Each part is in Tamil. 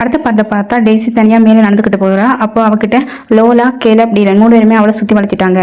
அடுத்த பாட்டை பார்த்தா டெய்ஸி தனியாக மேலே நடந்துக்கிட்டு போகிறா அப்போ அவகிட்ட லோலா கேலப் டீலன் மூணு பேருமே அவளை சுற்றி வளர்த்திட்டாங்க.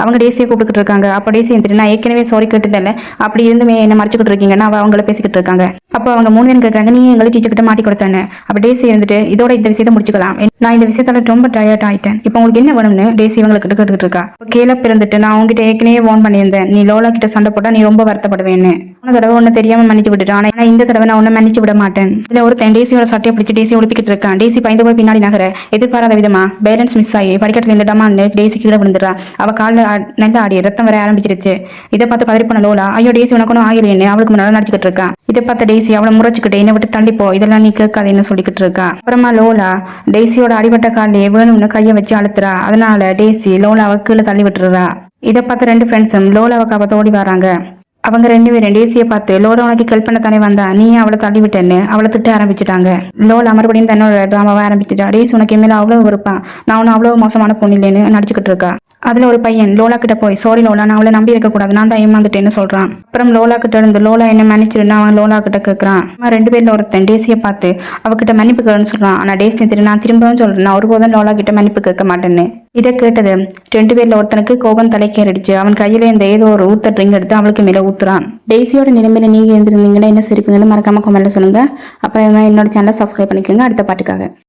அவங்க டேசியை கூப்பிட்டுக்கிட்டு இருக்காங்க. அப்போ டேசி வந்துட்டு நான் ஏற்கனவே சாரி கேட்டுட்டேன்ல. அப்படி இருந்துமே என்ன மறைச்சிக்கிட்டு இருக்கீங்கன்னா அவள் அவங்கள பேசிக்கிட்டு இருக்காங்க. அப்போ அவங்க மூணு பேரும் கேட்குறாங்க நீ எங்களை டீச்சர் கிட்ட மாட்டி கொடுத்தானே அப்போ டேசி இருந்துட்டு இதோட இந்த விஷயத்த முடிச்சுக்கலாம். நான் இந்த விஷயத்தால ரொம்ப டயர்ட் ஆயிட்டேன். இப்போ உங்களுக்கு என்ன வேணும்னு டேசி இவங்களுக்கு கிட்ட கேட்டுக்கிட்டு இருக்கா? கேள பிறந்துட்டு நான் உங்ககிட்ட ஏற்கனவே ஓன் பண்ணியிருந்தேன். நீ லோலா கிட்ட சண்டை போட்டா நீ ரொம்ப வருத்தப்படுவேன்னு. போன தடவை ஒன்று தெரியாம மன்னிச்சு விட்டுட்டான். ஆனா இந்த தடவை நான் ஒன்னும் மன்னிச்சு விட மாட்டேன். இதுல ஒருத்தன் டேசியோட சட்டையை பிடிச்சி டேசி ஒழிப்பிக்கிட்டு இருக்கான். டேசி பயந்து போய் பின்னாடி நகர எதிர்பாராத விதமா பேலன்ஸ் மிஸ் ஆகி படிக்கட்டுல இருந்துட்டாமான்னு டேசி கீழே விழுந்துடுறா. அவ காலில் நல்லா ஆடி ரத்தம் வர ஆரம்பிச்சிருச்சு. இதை பார்த்து பதறி பண்ண லோலா ஐயோ டேசி உனக்கு ஒன்றும் ஆகலைன்னு அவளுக்கு முன்னாடி நடிச்சுக்கிட்டு இருக்கா. இதை பார்த்த டேசி அவளை முறைச்சிக்கிட்டு என்னை விட்டு தள்ளிப்போ இதெல்லாம் நீ கேட்காதேன்னு சொல்லிக்கிட்டு இருக்கா அப்புறமா லோலா டேசியோட அடிபட்ட காலிலே வேணும்னு கையை வச்சு அழுத்துறா. அதனால டேசி லோலாவை கீழே தள்ளி விட்டுறா. இதை பார்த்து ரெண்டு ஃப்ரெண்ட்ஸும் லோலாவை காப்பாற்ற ஓடி வராங்க. அவங்க ரெண்டு பேரும் டேசியை பார்த்து லோலா உனக்கு ஹெல்ப் பண்ண தானே வந்தா? நீ அவளை தள்ளி விட்டேன்னு அவளை திட்ட ஆரம்பிச்சிட்டாங்க. லோலா மறுபடியும் தன்னோட டிராமாவை ஆரம்பிச்சிட்டா. டேசி உனக்கு மேல அவ்வளவு இருப்பான் நான் உன்னை அவ்வளவு மோசமான பொண்ணு இல்லைன்னு நடிச்சுக்கிட்டு இருக்கா அதில் ஒரு பையன் லோலா கிட்ட போய் சாரி லோலா நான் அவளை நம்பி இருக்கக்கூடாது நான் தான் ஏமாந்துட்டேன்னு சொல்கிறான் அப்புறம் லோலா கிட்ட இருந்து லோலா என்ன மன்னிச்சிருந்தா அவன் லோலா கிட்ட கேட்குறான் அவன் ரெண்டு பேரில் ஒருத்தன் டேசியை பார்த்து அவகிட்ட மன்னிப்பு கேட்கணும் சொல்கிறான் ஆனால் டேசியை திரு நான் திரும்பவும் சொல்கிறேன் நான் ஒருபோதும் லோலா கிட்ட மன்னிப்பு கேட்க மாட்டேன்னு. இதை கேட்டது ரெண்டு பேர்ல ஒருத்தனுக்கு கோபம் தலைக்கேறிடுச்சு. அவன் கையில இந்த ஏதோ ஒரு ஊத்த ட்ரிங்க் எடுத்து அவளுக்கு மேல ஊத்துறான். டேசியோட நிலைமையில நீங்க இருந்திருந்தீங்கன்னா என்ன சிரிப்பீங்கன்னு மறக்காம கமெண்ட்ல சொல்லுங்க. அப்புறம் என்னோட சேனலை சப்ஸ்கிரைப் பண்ணிக்கோங்க. அடுத்த பாட்டுக்காக.